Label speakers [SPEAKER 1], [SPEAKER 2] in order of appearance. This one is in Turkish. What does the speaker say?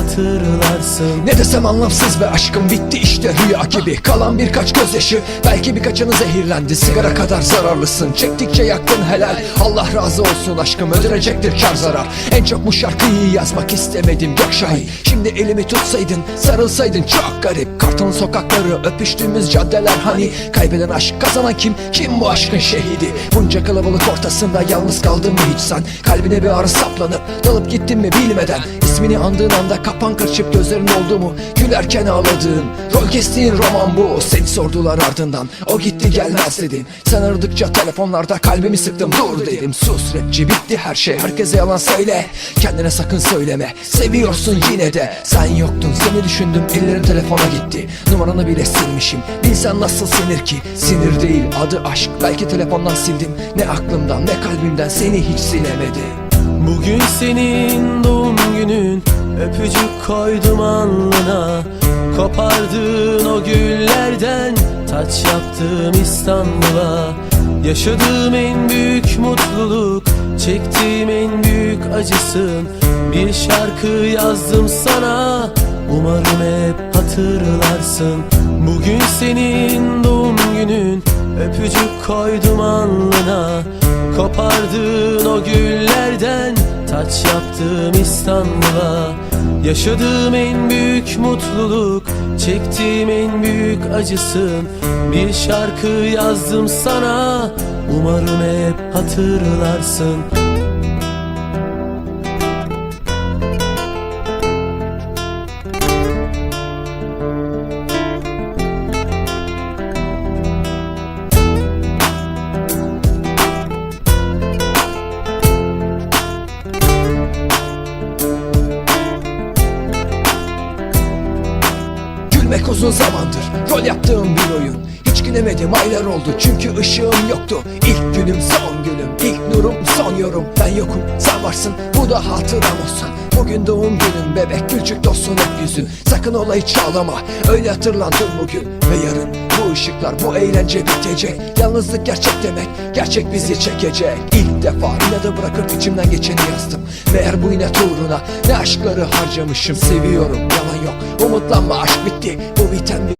[SPEAKER 1] hatırlarsın.
[SPEAKER 2] Ne desem anlamsız ve aşkım bitti işte rüya gibi. Kalan birkaç gözyaşı belki birkaçını zehirlendi. Sigara kadar zararlısın. Çektikçe yaktın helal. Allah razı olsun aşkım ödünecektir kar zarar. En çok bu şarkıyı yazmak istemedim. Yok şahi Şimdi elimi tutsaydın sarılsaydın. Çok garip Kartalın sokakları öpüştüğümüz caddeler. Hani Kaybeden aşk kazanan kim? Kim bu aşkın şehidi? Bunca kalabalık ortasında yalnız kaldın mı hiç sen? Kalbine bir ağrı saplanıp dalıp gittin mi bilmeden İsmini andığın anda kapan kırçıp gözlerin oldu mu? Gülerken ağladığın Rol kestiğin roman bu. Seni sordular ardından O gitti gelmez dedin. Sen aradıkça telefonlarda kalbimi sıktım. Dur dedim Sus rapçi bitti her şey. Herkese yalan söyle Kendine sakın söyleme. Seviyorsun yine de Sen yoktun. Seni düşündüm ellerin telefona gitti. Numaranı bile silmişim. Bilsen nasıl sinir ki? Sinir değil adı aşk. Belki telefondan sildim Ne aklımdan ne kalbimden. Seni hiç silemedim
[SPEAKER 1] Bugün senin doğum günün. Öpücük koydum alnına. Kopardığın o güllerden Taç yaptım İstanbul'a. Yaşadığım en büyük mutluluk Çektiğim en büyük acısın. Bir şarkı yazdım sana Umarım hep hatırlarsın. Bugün senin doğum günün. Öpücük koydum alnına. Kopardığın o güllerden Taç yaptım İstanbul'a? Yaşadığım en büyük mutluluk Çektiğim en büyük acısın. Bir şarkı yazdım sana Umarım hep hatırlarsın
[SPEAKER 2] Gülmek uzun zamandır rol yaptığım bir oyun. Hiç gülemedim aylar oldu çünkü ışığım yoktu. İlk günüm son günüm ilk nurum son yorum. Ben yokum sen varsın bu da hatıram olsun Bugün doğum günün bebek gülcük dostun hep yüzün. Sakın olayı çağlama öyle hatırlandın bugün Ve yarın. Bu ışıklar bu eğlence bitecek. Yalnızlık gerçek demek gerçek bizi çekecek Defa inadı bırakıp içimden geçeni yazdım. Meğer bu inat uğruna ne aşkları harcamışım Seviyorum. Yalan yok. Umutlanma aşk bitti. Bu biten